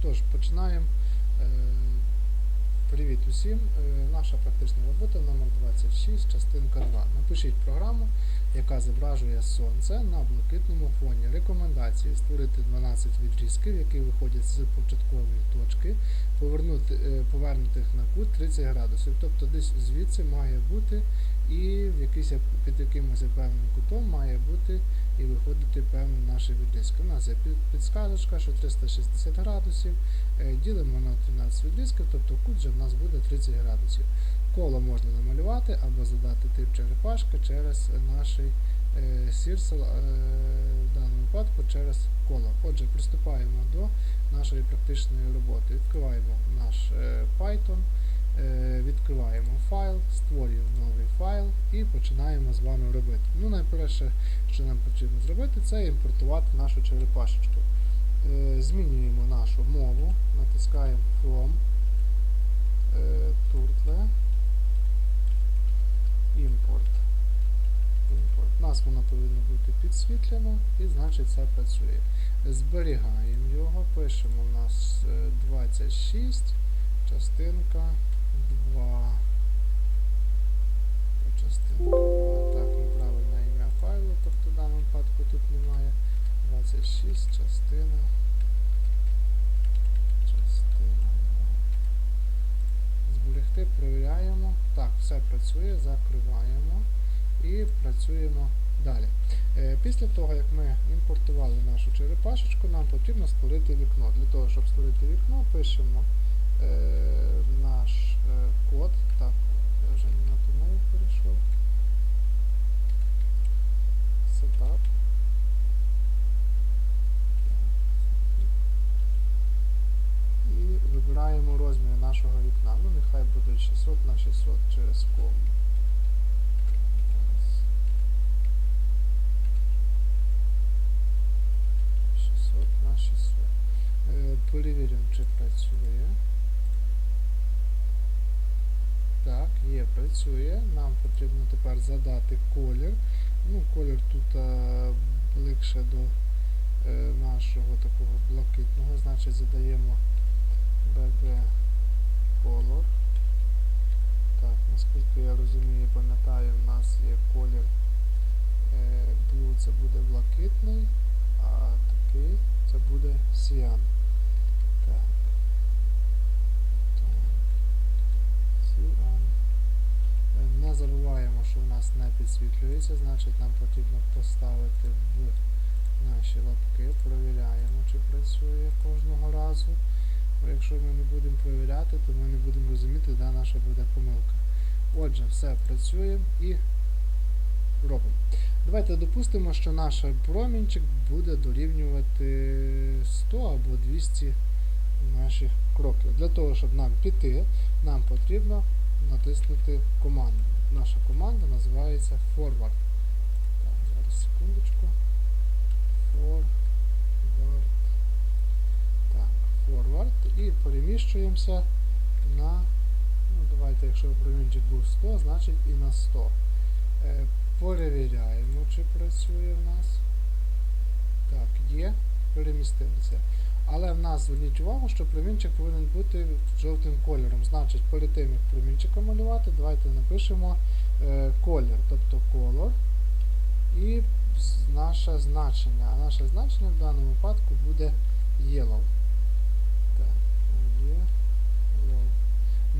Отож, починаємо. Е, Привіт усім. Е, Наша практична робота номер 26, частинка 2. Напишіть програму, яка зображує сонце на блакитному фоні. Рекомендації створити 12 відрізків, які виходять з початкової точки, повернути, е, повернути їх на кут 30 градусів. Тобто десь звідси має бути і в якийсь, під якимось певним кутом має бути і виходити певний наш відрізок. У нас є підсказочка, що 360 градусів. Е, Ділимо на 13 відрізків, тобто кут вже в нас буде 30 градусів. Коло можна намалювати або задати тип черепашки через наш сірсел, в даному випадку через коло. Отже, приступаємо до нашої практичної роботи. Відкриваємо наш е, Python, е, відкриваємо файл, створюємо новий файл і починаємо з вами робити. Ну, найперше, що нам потрібно зробити, це імпортувати нашу черепашечку. Е, Змінюємо нашу мову, натискаємо From е, Turtle Import. Import. Нас воно повинно бути підсвітлено і значить це працює. Зберігаємо його, пишемо у нас е, 26, частинка 2. Частинка 2. Так, неправильне ім'я файлу, тобто в даному випадку тут немає. 26, частина. Частина Зберегти, перевіряємо. Так, все працює, закриваємо і працюємо далі. Е, Після того, як ми імпортували нашу черепашечку, нам потрібно створити вікно. Для того, щоб створити вікно, пишемо е, наш е, код. Так, я вже не на ту мову перейшов. Setup. І вибираємо розмір нашого вікна. Ну, нехай буде 600 на 600 через кому. 600 на 600. Е, Перевіримо, чи працює. Так, є, працює. Нам потрібно тепер задати колір. Ну, колір тут е, ближче до е, нашого такого блакитного, значить задаємо BG Color. Так, наскільки я розумію пам'ятаю, в нас є колір е, Blue це буде блакитний, а такий це буде Cyan. Так. Е, Не забуваємо, що в нас не підсвітлюється, значить нам потрібно поставити в наші лапки, провіряємо, чи працює кожного разу. Якщо ми не будемо провіряти, то ми не будемо розуміти, де наша буде помилка. Отже, все працює і робимо. Давайте допустимо, що наш промінчик буде дорівнювати 100 або 200 наших кроків. Для того, щоб нам піти, нам потрібно натиснути команду. Наша команда називається forward. Так, зараз секундочку. Forward. Так, forward. І переміщуємося на. Ну, давайте, якщо промінчик був 100, значить і на 100. Е, перевіряємо, чи працює в нас. Так, є. Перемістилися. Але в нас зверніть увагу, що промінчик повинен бути жовтим кольором. Значить, перед тим, як промінчика малювати, давайте напишемо е, колір, тобто color і наше значення. А наше значення в даному випадку буде yellow. Так, yellow.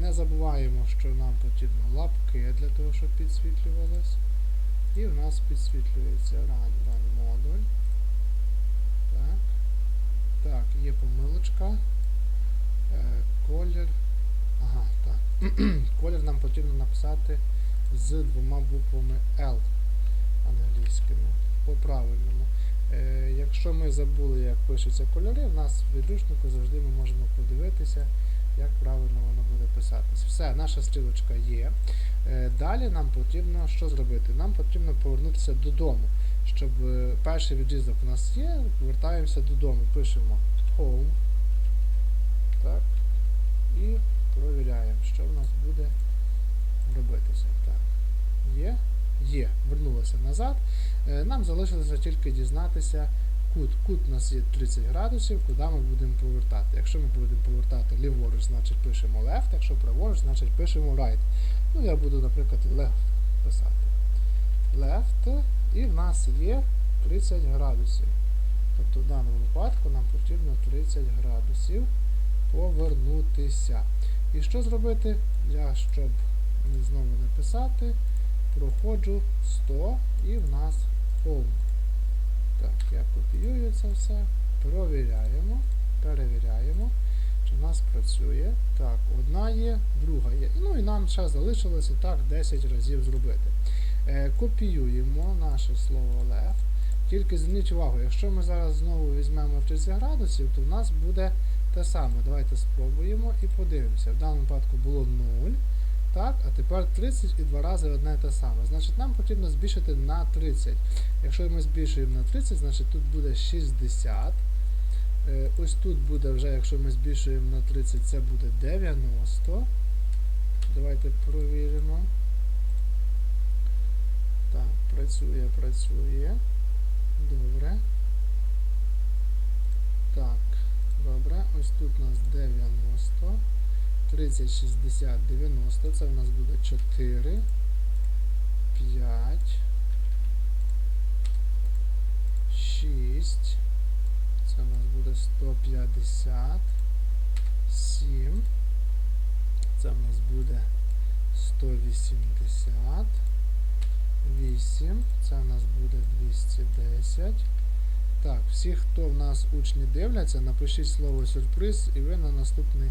Не забуваємо, що нам потрібно лапки для того, щоб підсвітлювалось. І в нас підсвітлюється run модуль. Так. Так, є помилочка. Е, колір. Ага, так. колір нам потрібно написати з двома буквами L англійськими. По-правильному. Е, якщо ми забули, як пишуться кольори, в нас в підручнику завжди ми можемо подивитися, як правильно воно буде писатися. Все, наша стрілочка є. Е, далі нам потрібно що зробити? Нам потрібно повернутися додому. Щоб е, перший відрізок у нас є, повертаємося додому, пишемо home. Так. І провіряємо, що в нас буде робитися. Так. Є? Є. Вернулося назад. Е, Нам залишилося тільки дізнатися, кут. Кут у нас є 30 градусів, куди ми будемо повертати. Якщо ми будемо повертати ліворуч, значить пишемо left, якщо праворуч, значить пишемо right. Ну, я буду, наприклад, left писати. Left, і в нас є 30 градусів. Тобто в даному випадку нам потрібно 30 градусів повернутися. І що зробити? Я, щоб знову не писати, проходжу 100 і в нас home. Так, я копіюю це все, провіряємо, перевіряємо, чи в нас працює. Так, одна є, друга є. Ну і нам ще залишилося так 10 разів зробити. Е, копіюємо наше слово left. Тільки зверніть увагу, якщо ми зараз знову візьмемо 30 градусів, то в нас буде те саме. Давайте спробуємо і подивимося. В даному випадку було 0. Так, а тепер 30 і два рази одне те саме. Значить, нам потрібно збільшити на 30. Якщо ми збільшуємо на 30, значить тут буде 60. Е, Ось тут буде вже, якщо ми збільшуємо на 30, це буде 90. Давайте провіримо. Так, працює, працює. Добре. Так, добре. Ось тут у нас 90. 30, 60, 90. Це в нас буде 4, 5, 6. Це у нас буде 150, 7. Це в нас буде 180. 8. Це у нас буде 210. Так, всі, хто в нас учні дивляться, напишіть слово сюрприз, і ви на наступний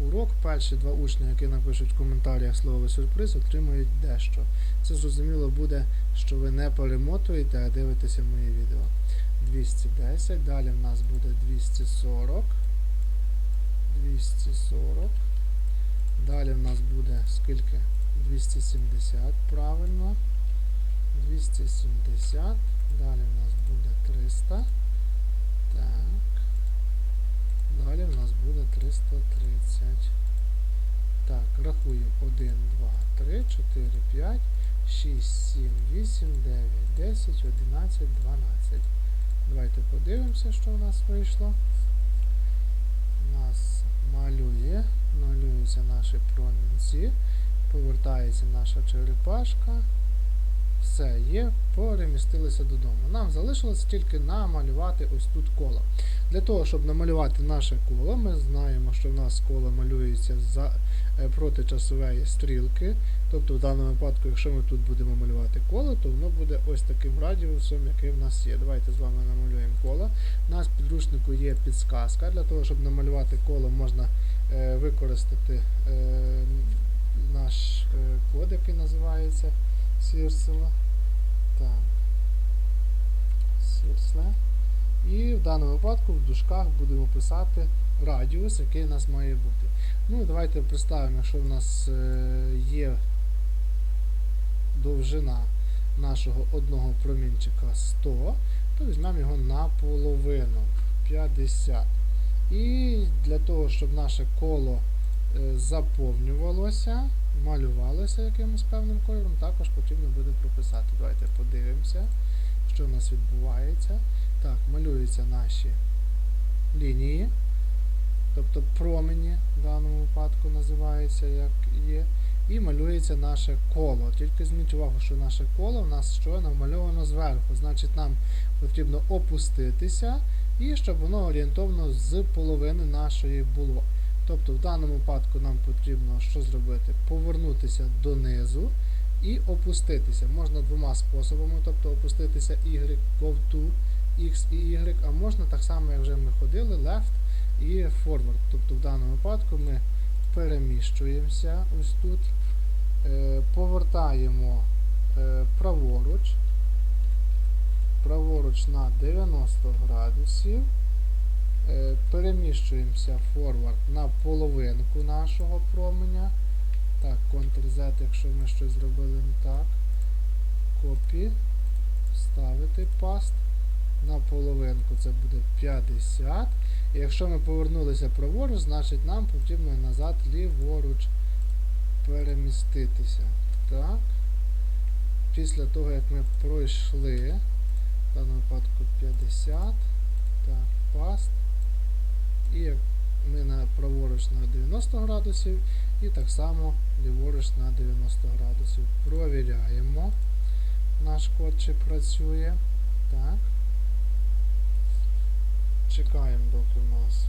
урок. Перші два учні, які напишуть в коментарях слово сюрприз, отримають дещо. Це зрозуміло буде, що ви не перемотуєте, а дивитеся моє відео. 210. Далі в нас буде 240. 240. Далі в нас буде скільки? 270, правильно. 270. Далі в нас буде 300. Так. Далі в нас буде 330. Так, рахую 1, 2, 3, 4, 5, 6, 7, 8, 9, 10, 11, 12. Давайте подивимося, що у нас вийшло. У нас малює, малюються наші промінці, повертається наша черепашка. Все є, перемістилися додому. Нам залишилося тільки намалювати ось тут коло. Для того, щоб намалювати наше коло, ми знаємо, що в нас коло малюється за, е, проти часової стрілки. Тобто в даному випадку, якщо ми тут будемо малювати коло, то воно буде ось таким радіусом, який в нас є. Давайте з вами намалюємо коло. У нас в підручнику є підсказка. Для того, щоб намалювати коло, можна е, використати е, наш код, який називається Сірсела. Так. Сірсле. І в даному випадку в дужках будемо писати радіус, який у нас має бути. Ну, давайте представимо, якщо в нас е, є довжина нашого одного промінчика 100, то візьмемо його наполовину 50. І для того, щоб наше коло е, заповнювалося, малювалося якимось певним кольором, також потрібно буде прописати. Давайте подивимося, що у нас відбувається. Так, малюються наші лінії, тобто промені в даному випадку називається, як є. І малюється наше коло. Тільки зверніть увагу, що наше коло в нас щойно вмальовано зверху. Значить, нам потрібно опуститися і щоб воно орієнтовно з половини нашої було. Тобто в даному випадку нам потрібно що зробити? Повернутися донизу і опуститися. Можна двома способами, тобто опуститися Y ковту, X і Y, а можна так само, як вже ми ходили, left і forward. Тобто в даному випадку ми переміщуємося ось тут, е, повертаємо е, праворуч, праворуч на 90 градусів. Е, Переміщуємося форвард на половинку нашого променя. Так, Ctrl-Z, якщо ми щось зробили не так. Копі, ставити паст. На половинку це буде 50. І якщо ми повернулися праворуч, значить нам потрібно назад ліворуч переміститися. Так. Після того, як ми пройшли, в даному випадку 50. Так, past. Ми на 90 градусів, і так само ліворуч на 90 градусів. Провіряємо наш код, чи працює. Так. Чекаємо, доки у нас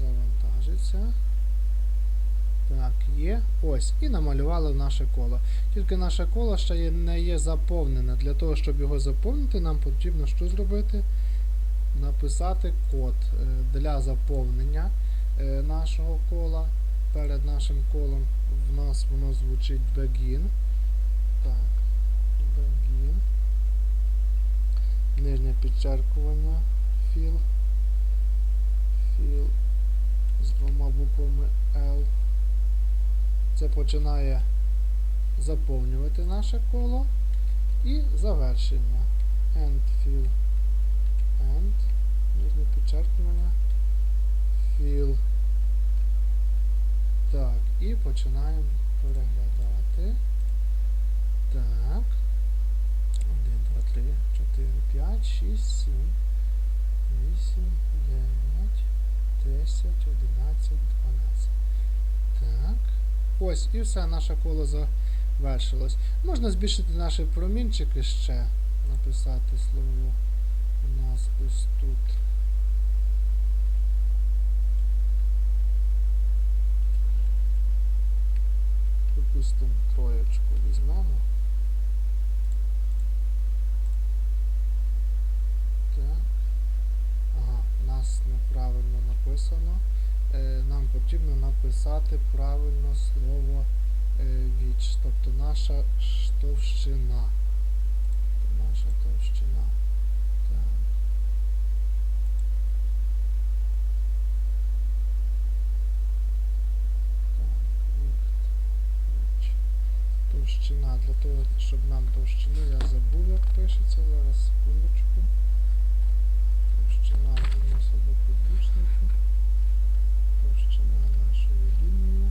завантажиться. Так, є. Ось. І намалювали наше коло. Тільки наше коло ще є, не є заповнене. Для того, щоб його заповнити, нам потрібно що зробити? Написати код е, для заповнення нашого кола. Перед нашим колом в нас воно звучить begin. Так, begin. Нижнє підчеркування. Fill. Fill з двома буквами L. Це починає заповнювати наше коло. І завершення. End fill. End. Нижнє підчеркування. Fill. Так, і починаємо переглядати. Так. 1, 2, 3, 4, 5, 6, 7, 8, 9, 10, 11, 12. Так. Ось, і все, наше коло завершилось. Можна збільшити наші промінчики ще. Написати слово у нас ось тут. Допустимо, троєчку візьмемо. Так. Ага, нас неправильно написано. Е, нам потрібно написати правильно слово е, віч, тобто наша ш- товщина. Наша товщина. Так. Так, віч. Віч. Товщина. Для того, щоб нам товщину, я забув, як пишеться. Зараз секундочку. Товщина відносно до підручників. Товщина нашої лінії.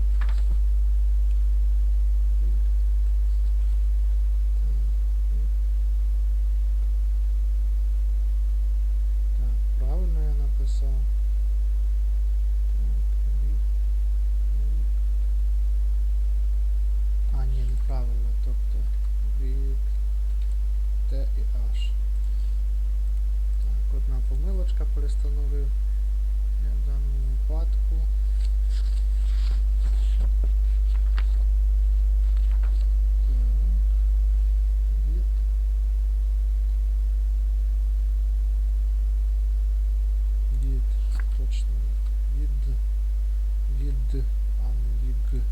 Так, правильно я написав. Так, ві- ві- А, ні, неправильно. Тобто від Т і H. Так, одна помилочка перестановив. Я в даному випадку. Так, від від точно від від а не вік.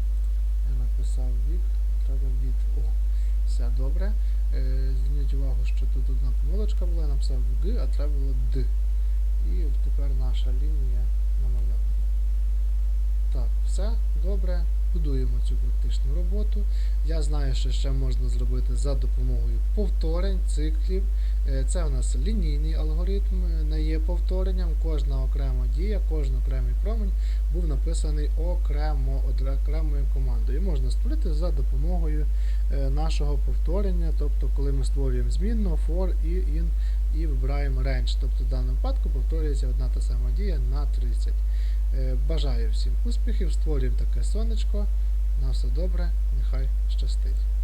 Я написав вік, а треба від О. Все добре. Е, зверніть увагу, що тут одна помилочка була, я написав Г, а треба було Д. І тепер наша лінія намальована. Так, все добре. Будуємо цю практичну роботу. Я знаю, що ще можна зробити за допомогою повторень, циклів. Е, Це у нас лінійний алгоритм, е, не є повторенням. Кожна окрема дія, кожен окремий промінь був написаний окремо окремою командою. І можна створити за допомогою е, нашого повторення, тобто коли ми створюємо змінну, for і in і вибираємо range. Тобто в даному випадку повторюється одна та сама дія на 30. Е, Бажаю всім успіхів, створюємо таке сонечко. На все добре, нехай щастить.